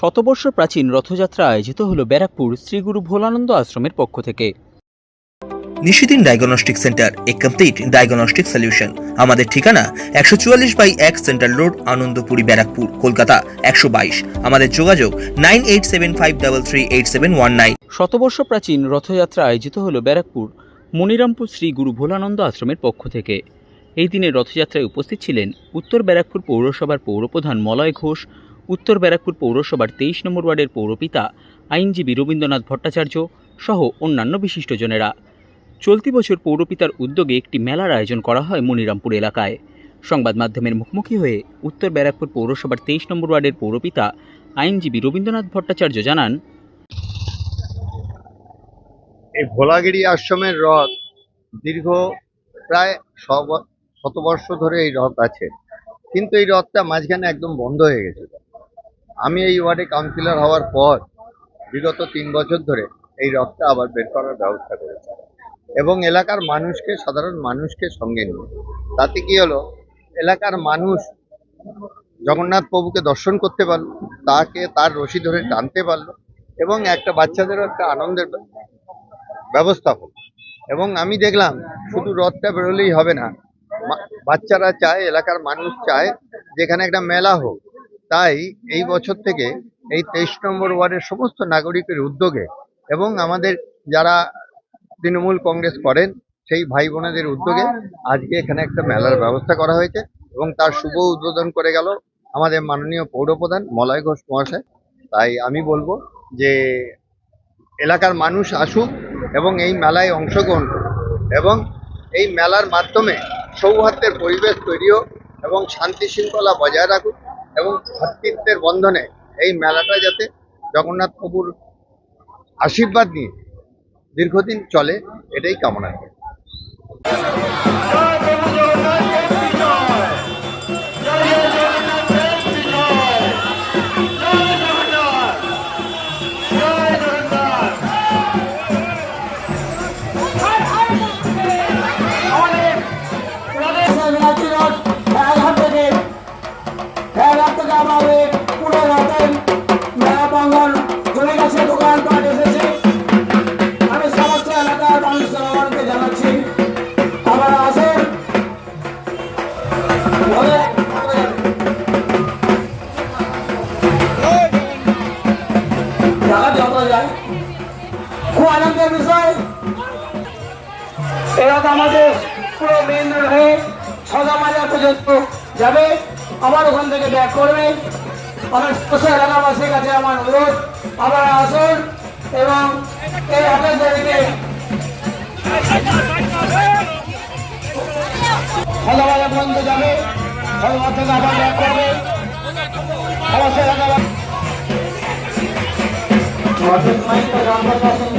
শতবর্ষ প্রাচীন রথযাত্রা আয়োজিত হল ব্যারাকপুর শ্রীগুরু ভোলানন্দ আশ্রমের পক্ষ থেকে। নিশিদিন ডায়াগনস্টিক সেন্টার এ কমপ্লিট ডায়াগনস্টিক সলিউশন। আমাদের ঠিকানা একশো চুয়াল্লিশ বাই এক সেন্ট্রাল রোড আনন্দপুরি ব্যারাকপুর কলকাতা একশো বাইশ। আমাদের যোগাযোগ nine eight seven five double three eight seven one nine. শতবর্ষ প্রাচীন রথযাত্রা আয়োজিত হল ব্যারাকপুর মনিরামপুর শ্রী গুরু ভোলানন্দ আশ্রমের পক্ষ থেকে। এই দিনে রথযাত্রায় উপস্থিত ছিলেন উত্তর ব্যারাকপুর পৌরসভার পৌরপ্রধান মলয় ঘোষ উত্তর ব্যারাকপুর পৌরসভার তেইশ নম্বর ওয়ার্ডের পৌরপিতা আইনজীবী রবীন্দ্রনাথ ভট্টাচার্য সহ অন্যান্য বিশিষ্টজনেরা। চলতি বছর পৌরপিতার উদ্যোগে একটি মেলার আয়োজন করা হয় মনিরামপুর এলাকায়। সংবাদ মাধ্যমের মুখোমুখি হয়ে উত্তর ব্যারাকপুর পৌরসভার তেইশ নম্বর ওয়ার্ডের পৌরপিতা আইনজীবী রবীন্দ্রনাথ ভট্টাচার্য জানান, এই ভোলাগিরি আশ্রমের রথ দীর্ঘ প্রায় শতবর্ষ ধরে এই রথ আছে। কিন্তু এই রথটা মাঝখানে একদম বন্ধ হয়ে গেছিল। আমি এই ওয়ার্ডে কাউন্সিলর হওয়ার পর বিগত তিন বছর ধরে এই রথটা আবার বের করার ব্যবস্থা করেছি। এবং এলাকার মানুষকে, সাধারণ মানুষকে সঙ্গে নিয়ে। তাতে কি হলো? এলাকার মানুষ জগন্নাথ প্রভুকে দর্শন করতে পারল, তাকে তার রশি ধরে টানতে পারল এবং একটা বাচ্চাদেরও একটা আনন্দের ব্যবস্থা হোক এবং আমি দেখলাম শুধু রথটা বেরোলেই হবে না বাচ্চারা চায়, এলাকার মানুষ চায় যেখানে একটা মেলা হোক। তাই এই বছর থেকে এই তেইশ নম্বর ওয়ার্ডের সমস্ত নাগরিকের উদ্যোগে এবং আমাদের যারা তৃণমূল কংগ্রেস করেন, সেই ভাই বোনেদের উদ্যোগে আজকে এখানে একটা মেলার ব্যবস্থা করা হয়েছে এবং তার শুভ উদ্বোধন করে গেল আমাদের মাননীয় পৌরপ্রধান মলয় ঘোষ মহাশয়। তাই আমি বলব যে এলাকার মানুষ আসুক এবং এই মেলায় অংশগ্রহণ করুক এবং এই মেলার মাধ্যমে সৌহার্দ্যের পরিবেশ তৈরি হোক এবং শান্তি শৃঙ্খলা বজায় রাখুক। এবং ভাতৃত্বের বন্ধনে এই মেলাটা যাতে জগন্নাথ প্রভুর আশীর্বাদ নিয়ে দীর্ঘদিন চলে, এটাই কামনা করি। খুব আনন্দের বিষয়। এরা তো আমাদের পুরো মেন রোড হয়ে ছদা মাজার পর্যন্ত যাবে। আবার ওখান থেকে ব্যাক করবে। আমার সমস্ত এলাকাবাসীর কাছে আমার অনুরোধ। আবার আসুন এবং এই আঠাশ তারিখে মাজার পর্যন্ত যাবে। ছদা থেকে আবার ব্যাক করবে। মাইকটা